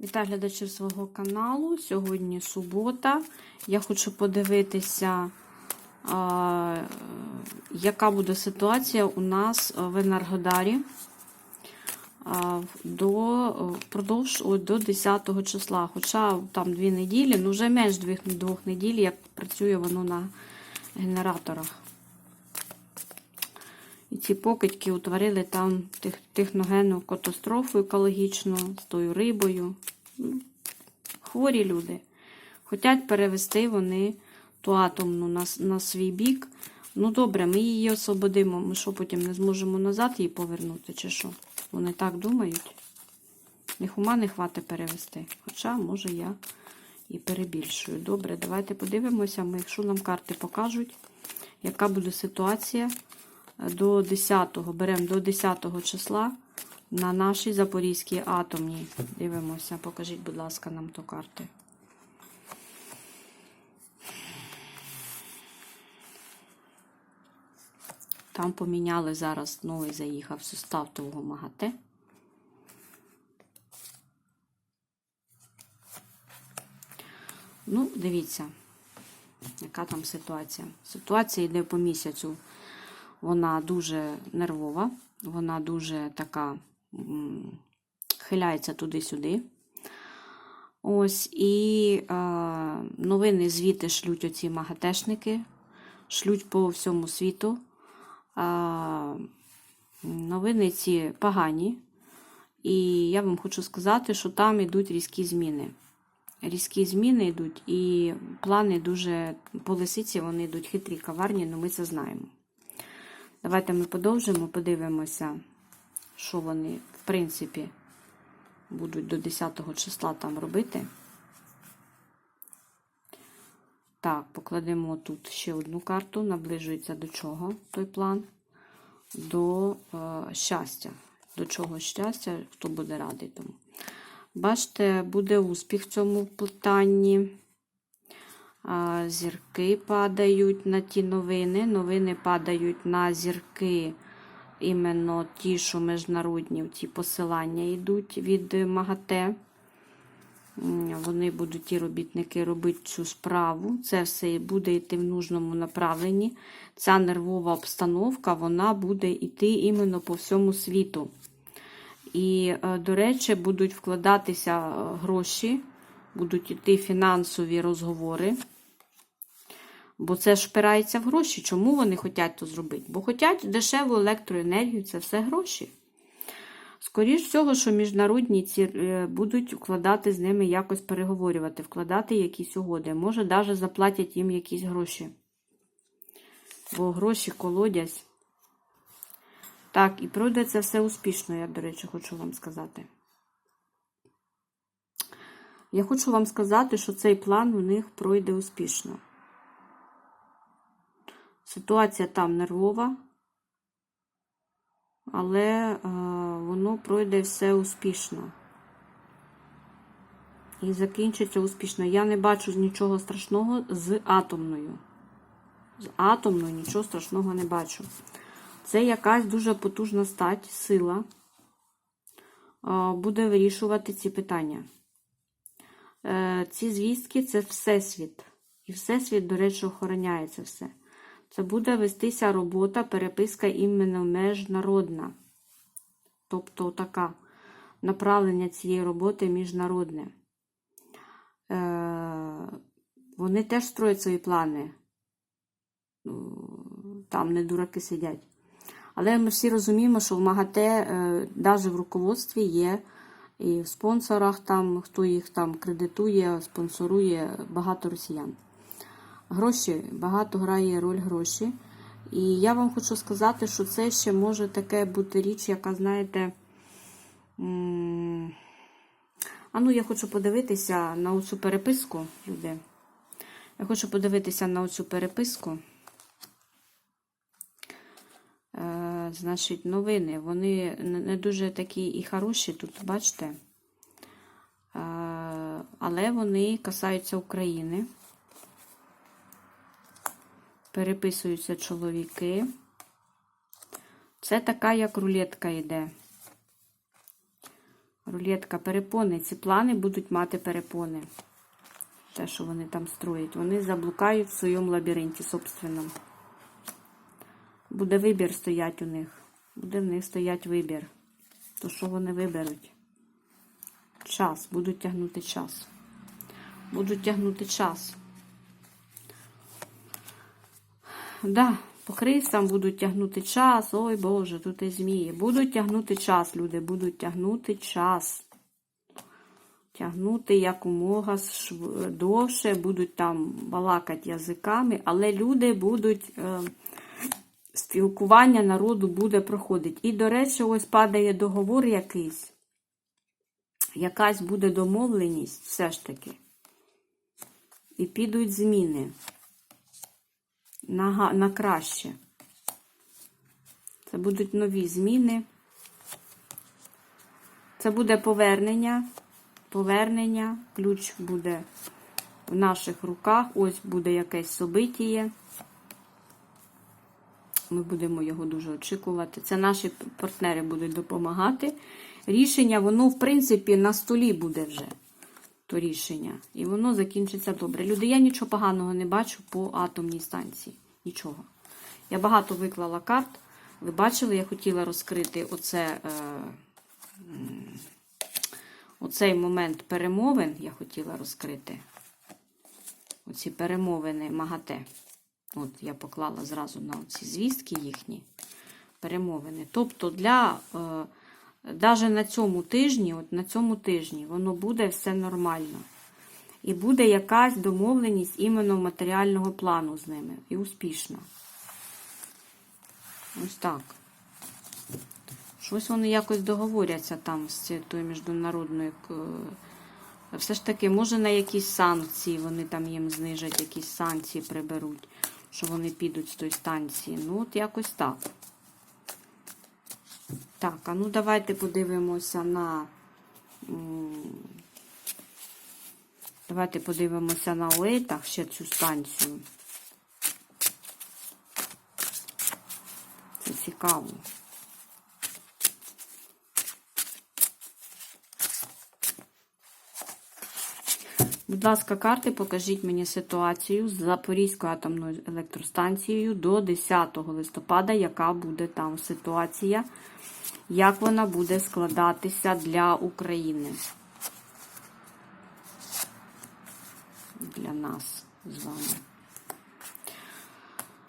Вітаю глядачів свого каналу. Сьогодні субота. Я хочу подивитися, яка буде ситуація у нас в Енергодарі а, до, впродовж о, до 10 числа. Хоча там дві неділі, ну вже менш двох неділь, як працює воно на генераторах. І ці покидьки утворили там тех, техногенну катастрофу екологічну з тою рибою. Ну, Хворі люди. Хотять перевести вони ту атомну на, на свій бік. Ну, добре, ми її освободимо. Ми що потім не зможемо назад її повернути, чи що? Вони так думають. Їх ума не хватить перевести. Хоча, може, я і перебільшую. Добре, давайте подивимося, ми, якщо нам карти покажуть, яка буде ситуація до 10-го, беремо до 10 числа на нашій Запорізькій атомній. Дивимося, покажіть, будь ласка, нам то карти. Там поміняли зараз новий заїхав сустав того МАГАТЕ. Ну, дивіться, яка там ситуація. Ситуація йде по місяцю. Вона дуже нервова, вона дуже така хиляється туди-сюди. Ось, і е, новини звідти шлють оці магатешники, шлють по всьому світу. Е, новини ці погані. І я вам хочу сказати, що там йдуть різкі зміни. Різкі зміни йдуть, і плани дуже по лисиці вони йдуть хитрі, каварні, але ми це знаємо. Давайте ми подовжимо, подивимося, що вони, в принципі, будуть до 10 числа там робити. Так, покладемо тут ще одну карту, наближується до чого той план? До е, щастя. До чого щастя, хто буде радий тому. Бачите, буде успіх в цьому питанні. Зірки падають на ті новини. Новини падають на зірки, іменно ті, що міжнародні ті посилання йдуть від МАГАТЕ. Вони будуть ті робітники робити цю справу. Це все буде йти в нужному направленні. Ця нервова обстановка вона буде йти іменно по всьому світу. І, до речі, будуть вкладатися гроші, будуть йти фінансові розговори. Бо це ж впирається в гроші. Чому вони хочуть то зробити? Бо хочуть дешеву електроенергію, це все гроші. Скоріше всього, що міжнародні ці будуть вкладати з ними якось переговорювати, вкладати якісь угоди. Може, навіть заплатять їм якісь гроші. Бо гроші колодязь. Так, і пройде це все успішно, я, до речі, хочу вам сказати. Я хочу вам сказати, що цей план у них пройде успішно. Ситуація там нервова, але е, воно пройде все успішно. І закінчиться успішно. Я не бачу нічого страшного з атомною. З атомною нічого страшного не бачу. Це якась дуже потужна стать, сила е, буде вирішувати ці питання. Е, ці звістки це Всесвіт. І Всесвіт, до речі, охороняє це все. Це буде вестися робота, переписка іменно міжнародна. Тобто така направлення цієї роботи міжнародне. Е, Вони теж строять свої плани. Там не дураки сидять. Але ми всі розуміємо, що в МАГАТЕ, навіть в руководстві є і в спонсорах, там, хто їх там кредитує, спонсорує багато росіян. Гроші, багато грає роль гроші. І я вам хочу сказати, що це ще може таке бути річ, яка, знаєте. А ну, я хочу подивитися на оцю переписку, люди. Я хочу подивитися на оцю переписку. Е, значить, новини. Вони не дуже такі і хороші тут, бачите? Е, але вони касаються України. Переписуються чоловіки. Це така, як рулетка йде. Рулетка, перепони. Ці плани будуть мати перепони. Те, що вони там строять. Вони заблукають в своєму лабіринті собственному. Буде вибір стоять у них. Буде в них стоять вибір. То що вони виберуть? Час. Будуть тягнути час. Будуть тягнути час. Да, по христам будуть тягнути час. Ой Боже, тут і змії. Будуть тягнути час, люди, будуть тягнути час. Тягнути якомога довше, будуть там балакати язиками, але люди будуть. Е, спілкування народу буде проходити. І, до речі, ось падає договор якийсь. Якась буде домовленість все ж таки. І підуть зміни на, на краще. Це будуть нові зміни. Це буде повернення. Повернення. Ключ буде в наших руках. Ось буде якесь собитіє. Ми будемо його дуже очікувати. Це наші партнери будуть допомагати. Рішення, воно, в принципі, на столі буде вже. То рішення. І воно закінчиться добре. Люди, я нічого поганого не бачу по атомній станції. Нічого. Я багато виклала карт. Ви бачили, я хотіла розкрити оце, е, оцей момент перемовин. Я хотіла розкрити. Оці перемовини МАГАТЕ. От я поклала зразу на ці звістки їхні перемовини. Тобто, для е, навіть на цьому тижні, от на цьому тижні, воно буде все нормально. І буде якась домовленість іменно матеріального плану з ними. І успішна. Ось так. Щось вони якось договоряться там з тою міжнародною. е, Все ж таки, може на якісь санкції вони там їм знижать, якісь санкції приберуть, що вони підуть з тої станції. Ну, от якось так. Так, а ну давайте подивимося на. Давайте подивимося на Уейтах ще цю станцію. Це цікаво. Будь ласка, карти, покажіть мені ситуацію з Запорізькою атомною електростанцією до 10 листопада, яка буде там ситуація, як вона буде складатися для України. Для нас з вами.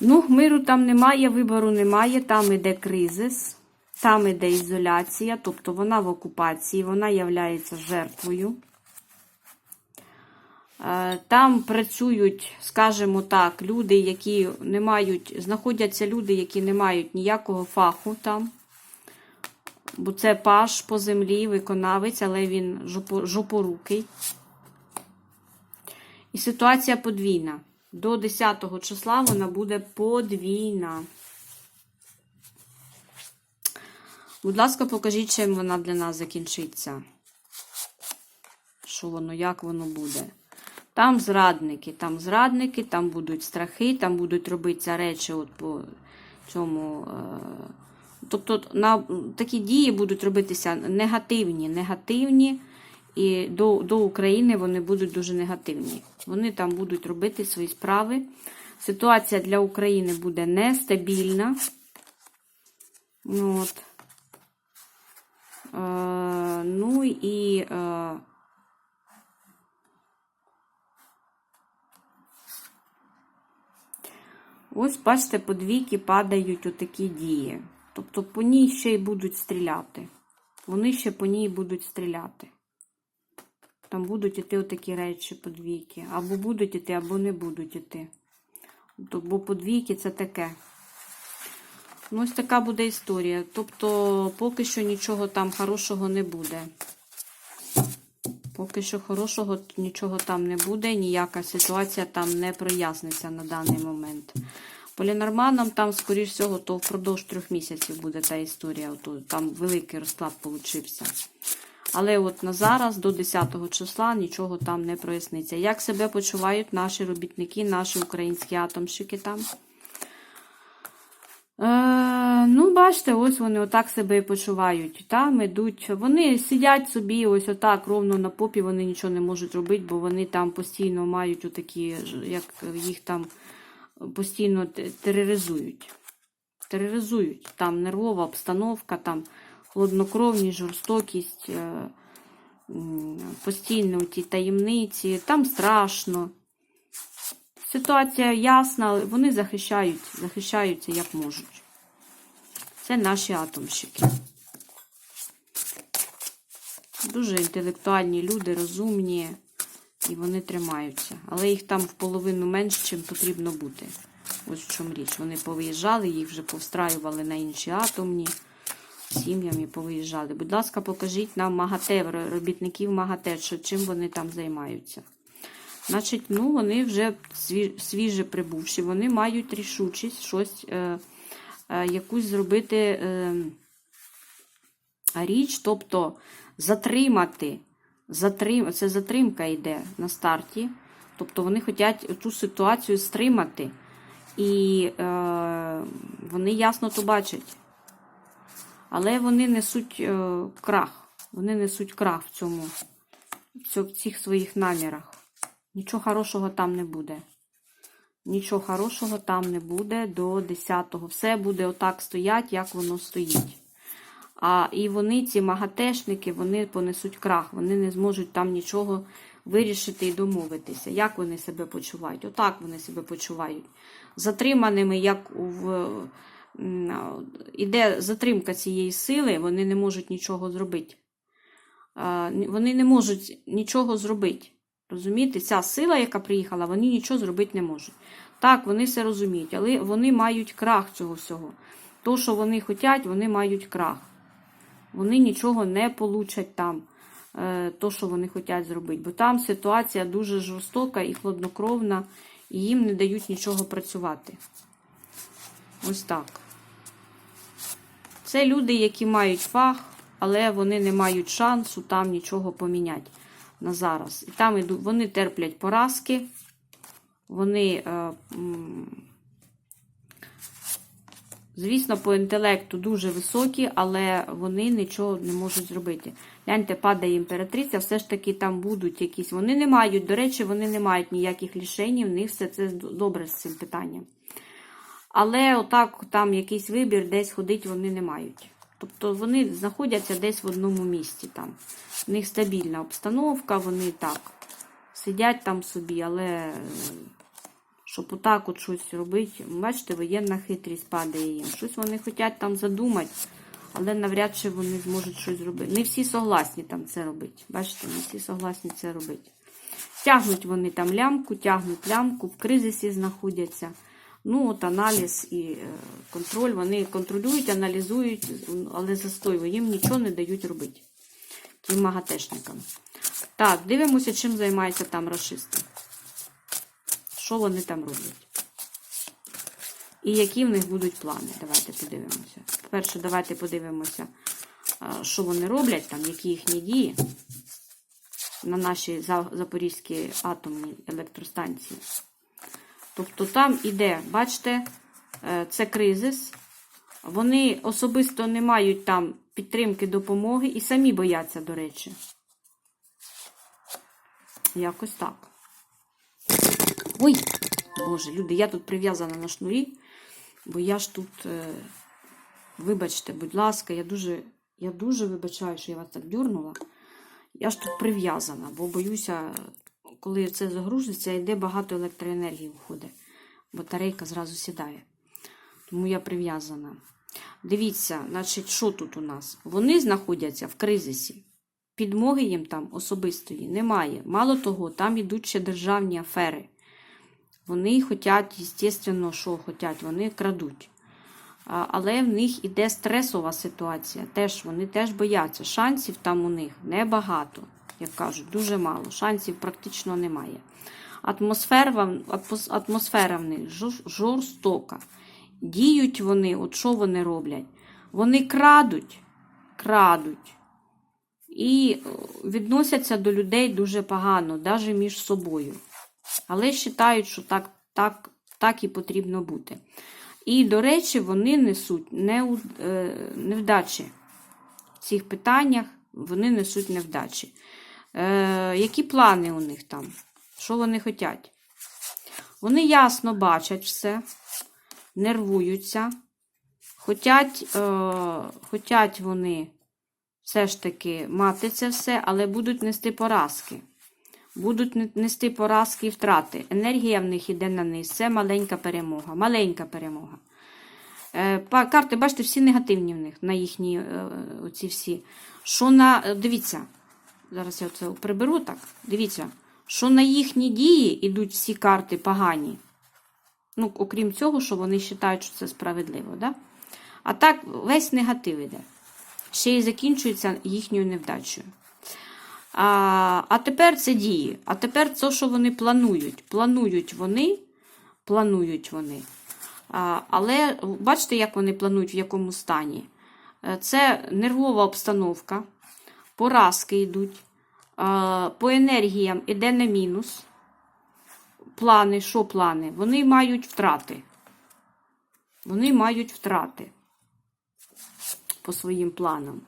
Ну, миру там немає, вибору немає, там іде кризис, там іде ізоляція, тобто вона в окупації, вона є жертвою. Е, Там працюють, скажімо так, люди, які не мають, знаходяться люди, які не мають ніякого фаху там. Бо це паш по землі, виконавець, але він жопо- жопорукий. І ситуація подвійна. До 10 числа вона буде подвійна. Будь ласка, покажіть, чим вона для нас закінчиться. Що воно, як воно буде. Там зрадники, там зрадники, там будуть страхи, там будуть робитися речі от по цьому. Е... Тобто на такі дії будуть робитися негативні, негативні, і до, до України вони будуть дуже негативні. Вони там будуть робити свої справи. Ситуація для України буде нестабільна. Ну, От. Е, ну і. Е, Ось, бачите, по двійки падають отакі дії. Тобто по ній ще й будуть стріляти. Вони ще по ній будуть стріляти. Там будуть іти отакі речі по двійки. Або будуть іти, або не будуть іти. Бо по двійки це таке. Ну, ось така буде історія. Тобто, поки що нічого там хорошого не буде. Поки що хорошого нічого там не буде, ніяка ситуація там не проясниться на даний момент. Полінорманом там, скоріш всього, то впродовж трьох місяців буде та історія. Там великий розклад получився. Але от на зараз, до 10 числа, нічого там не проясниться. Як себе почувають наші робітники, наші українські атомщики там? Е, ну, бачите, ось вони отак себе і почувають. Там ідуть. Вони сидять собі, ось отак, ровно на попі, вони нічого не можуть робити, бо вони там постійно мають отакі, як їх там постійно тероризують. Тероризують. Там нервова обстановка, там хладнокровність, жорстокість, е, постійно ті таємниці, там страшно. Ситуація ясна, але вони захищають, захищаються як можуть. Це наші атомщики. Дуже інтелектуальні люди, розумні, і вони тримаються. Але їх там в половину менше, чим потрібно бути. Ось в чому річ. Вони повиїжджали, їх вже повстраювали на інші атомні сім'ями повиїжджали. Будь ласка, покажіть нам МАГАТЕ, робітників МАГАТЕ, що чим вони там займаються. Значить, ну, вони вже сві- свіже прибувші, вони мають рішучість щось, е, е, якусь зробити е, річ, тобто затримати. Затрим... Це затримка йде на старті. Тобто вони хочуть цю ситуацію стримати. І е, вони ясно то бачать. Але вони несуть е, крах. Вони несуть крах в цьому, в цих своїх намірах. Нічого хорошого там не буде. Нічого хорошого там не буде до 10-го. Все буде отак стоять, як воно стоїть. А і вони, ці магатешники, вони понесуть крах. Вони не зможуть там нічого вирішити і домовитися. Як вони себе почувають? Отак вони себе почувають. Затриманими, як в. Іде затримка цієї сили, вони не можуть нічого зробити. Вони не можуть нічого зробити. Розумієте, ця сила, яка приїхала, вони нічого зробити не можуть. Так, вони все розуміють, але вони мають крах цього всього. То, що вони хочуть, вони мають крах. Вони нічого не получать там, е, то, що вони хочуть зробити. Бо там ситуація дуже жорстока і хладнокровна, і їм не дають нічого працювати. Ось так. Це люди, які мають фах, але вони не мають шансу там нічого поміняти на зараз. І там вони терплять поразки, вони, е, звісно, по інтелекту дуже високі, але вони нічого не можуть зробити. Гляньте, падає імператриця, все ж таки там будуть якісь. Вони не мають, до речі, вони не мають ніяких лішень, в них все це добре з цим питанням. Але отак там якийсь вибір десь ходить вони не мають. Тобто вони знаходяться десь в одному місці там. В них стабільна обстановка, вони так сидять там собі, але щоб отак от щось робити, бачите, воєнна хитрість падає їм. Щось вони хочуть там задумати, але навряд чи вони зможуть щось зробити. Не всі согласні там це робити. Бачите, не всі согласні це робити. Тягнуть вони там лямку, тягнуть лямку, в кризисі знаходяться. Ну, от аналіз і е, контроль, вони контролюють, аналізують, але застою, їм нічого не дають робити. Тим магатешникам. Так, дивимося, чим займаються там расисти. Що вони там роблять? І які в них будуть плани? Давайте подивимося. Перше, давайте подивимося, що вони роблять, там, які їхні дії на нашій Запорізькій атомній електростанції. Тобто там іде, бачите, е, це кризис. Вони особисто не мають там підтримки допомоги і самі бояться, до речі. Якось так. Ой, Боже, люди, я тут прив'язана на шнурі, бо я ж тут, е, вибачте, будь ласка, я дуже, я дуже вибачаю, що я вас так дюрнула. Я ж тут прив'язана, бо боюся, коли це загрузиться, йде багато електроенергії входить. Батарейка зразу сідає. Тому я прив'язана. Дивіться, значить, що тут у нас? Вони знаходяться в кризисі. Підмоги їм там особистої немає. Мало того, там ідуть ще державні афери. Вони хочуть, звісно, що хочуть, вони крадуть. Але в них іде стресова ситуація. Теж вони теж бояться. Шансів там у них небагато, як кажуть, дуже мало. Шансів практично немає. Атмосфера, атмосфера в них жорстока. Діють вони, от що вони роблять? Вони крадуть, крадуть. І е, відносяться до людей дуже погано, навіть між собою. Але вважають, що так, так, так і потрібно бути. І, до речі, вони несуть неу- е, невдачі. В цих питаннях вони несуть невдачі. Е, які плани у них там? Що вони хочуть? Вони ясно бачать все, нервуються. Хотять, е, хотять вони все ж таки мати це все, але будуть нести поразки. Будуть нести поразки і втрати. Енергія в них іде на низ. Це маленька перемога. Маленька перемога. Е, карти, бачите, всі негативні в них, на їхні е, оці всі. Що на. е, Дивіться, зараз я це приберу так. Дивіться, що на їхні дії йдуть всі карти погані. Ну, окрім цього, що вони вважають, що це справедливо. Да? А так, весь негатив іде. Ще й закінчується їхньою невдачею. А, а тепер це дії. А тепер це, що вони планують. Планують вони, планують вони. А, але бачите, як вони планують, в якому стані? Е, Це нервова обстановка, поразки йдуть, а, по енергіям іде на мінус. Плани, що плани? Вони мають втрати. Вони мають втрати по своїм планам.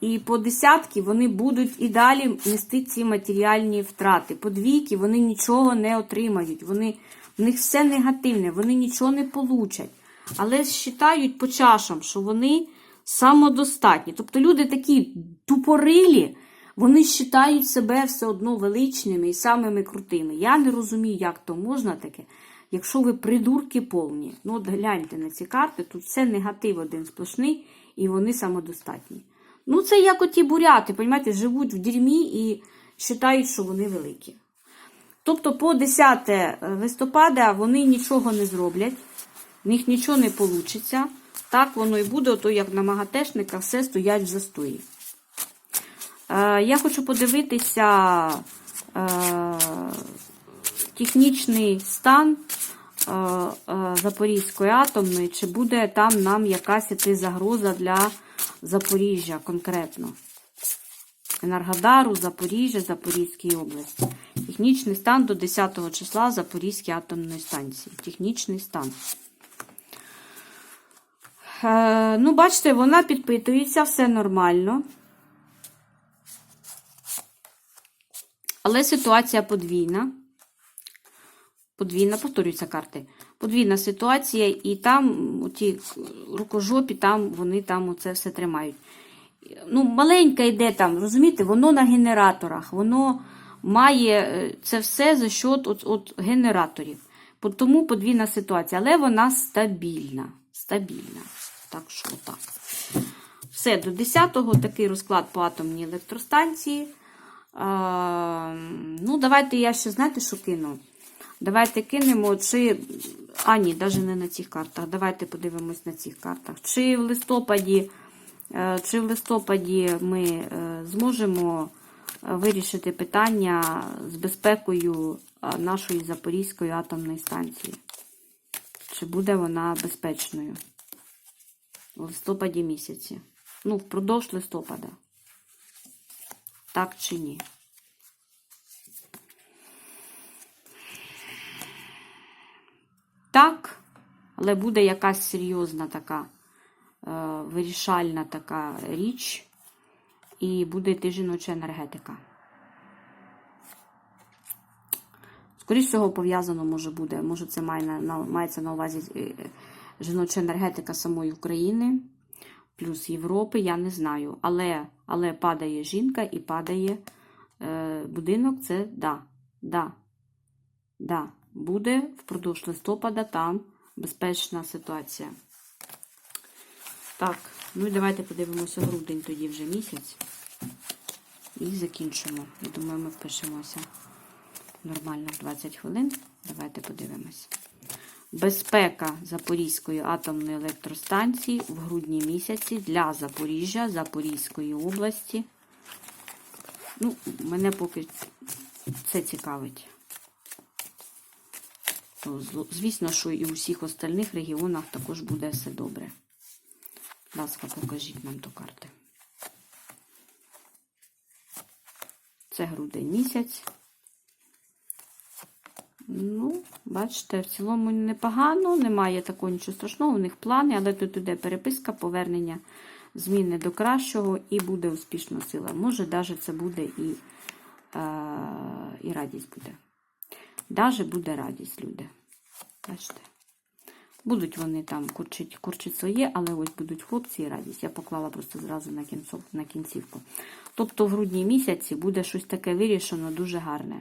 І по десятки вони будуть і далі нести ці матеріальні втрати. По двійки вони нічого не отримають. Вони, в них все негативне, вони нічого не получать. Але вважають по чашам, що вони самодостатні. Тобто люди такі тупорилі, вони вважають себе все одно величними і самими крутими. Я не розумію, як то можна таке, якщо ви придурки повні. Ну, от гляньте на ці карти, тут все негатив один сплошний, і вони самодостатні. Ну, це як оті буряти, понімаєте, живуть в дерьмі і вважають, що вони великі. Тобто по 10 листопада вони нічого не зроблять, в них нічого не вийде. Так воно і буде, ото як на магатешниках все стоять в застої. Е, я хочу подивитися е, технічний стан е, е, Запорізької атомної, чи буде там нам якась загроза для Запоріжжя конкретно. Енергодару, Запоріжжя, Запорізькій області. Технічний стан до 10 числа Запорізької атомної станції. Технічний стан. Е, ну, бачите, вона підпитується, все нормально. Але ситуація подвійна. Подвійна, повторюються карти. Подвійна ситуація, і там ті рукожопі, там вони там оце все тримають. Ну, маленька йде там, розумієте, воно на генераторах, воно має е, це все за счет от, от генераторів. Тому подвійна ситуація, але вона стабільна. Стабільна. Так що так. Все, до 10-го такий розклад по атомній електростанції. А, ну, давайте я ще, знаєте, що кину? Давайте кинемо, чи. А, ні, навіть не на цих картах. Давайте подивимось на цих картах. Чи в листопаді, е, чи в листопаді ми е, зможемо е, вирішити питання з безпекою нашої Запорізької атомної станції? Чи буде вона безпечною? В листопаді місяці. Ну, впродовж листопада. Так чи ні? Так, але буде якась серйозна така е, вирішальна така річ, і буде йти жіноча енергетика. Скоріше всього, пов'язано може буде, може, це має на, мається на увазі е, жіноча енергетика самої України, плюс Європи, я не знаю. Але, але падає жінка і падає е, будинок, це да, да, да. Буде впродовж листопада там безпечна ситуація. Так, ну і давайте подивимося грудень тоді вже місяць. І закінчимо. Я думаю, ми впишемося нормально в 20 хвилин. Давайте подивимось. Безпека Запорізької атомної електростанції в грудні місяці для Запоріжжя, Запорізької області. Ну, мене поки це цікавить. Звісно, що і у всіх остальних регіонах також буде все добре. Будь ласка, покажіть нам ту карти. Це грудень місяць. Ну, бачите, в цілому непогано, немає такого нічого страшного, у них плани, але тут іде переписка, повернення зміни до кращого і буде успішна сила. Може, навіть це буде і, е, і радість буде. Даже буде радість, люди. Бачите. Будуть вони там курчить, курчить своє, але ось будуть хлопці і радість. Я поклала просто зразу на, кінцов, на кінцівку. Тобто в грудні місяці буде щось таке вирішено, дуже гарне.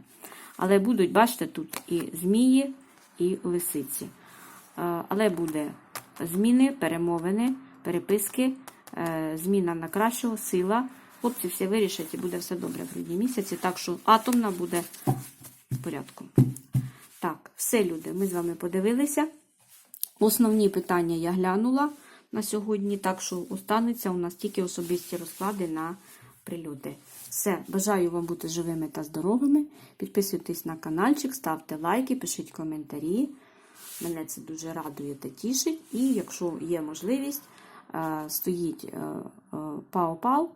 Але будуть, бачите, тут і змії, і лисиці. Е, Але буде зміни, перемовини, переписки, е, зміна на кращого, сила. Хлопці все вирішать і буде все добре в грудні місяці. Так що атомна буде в порядку. Все, люди, ми з вами подивилися. Основні питання я глянула на сьогодні, так що остануться у нас тільки особисті розклади на прильоти. Все, бажаю вам бути живими та здоровими. Підписуйтесь на каналчик, ставте лайки, пишіть коментарі. Мене це дуже радує та тішить. І якщо є можливість, е, стоїть е, е, пау-пау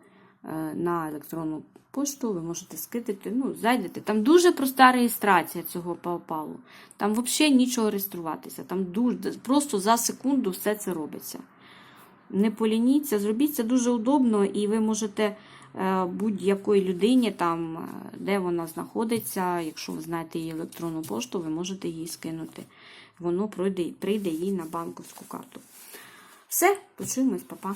на електронну пошту, ви можете скидати, ну, зайдете. Там дуже проста реєстрація цього пау-пау. Там взагалі нічого реєструватися. Там дуже, просто за секунду все це робиться. Не полініться, зробіть це дуже удобно, і ви можете е, будь-якої людині, там, е, де вона знаходиться, якщо ви знаєте її електронну пошту, ви можете її скинути. Воно прийде, прийде їй на банківську карту. Все, почуємось, папа.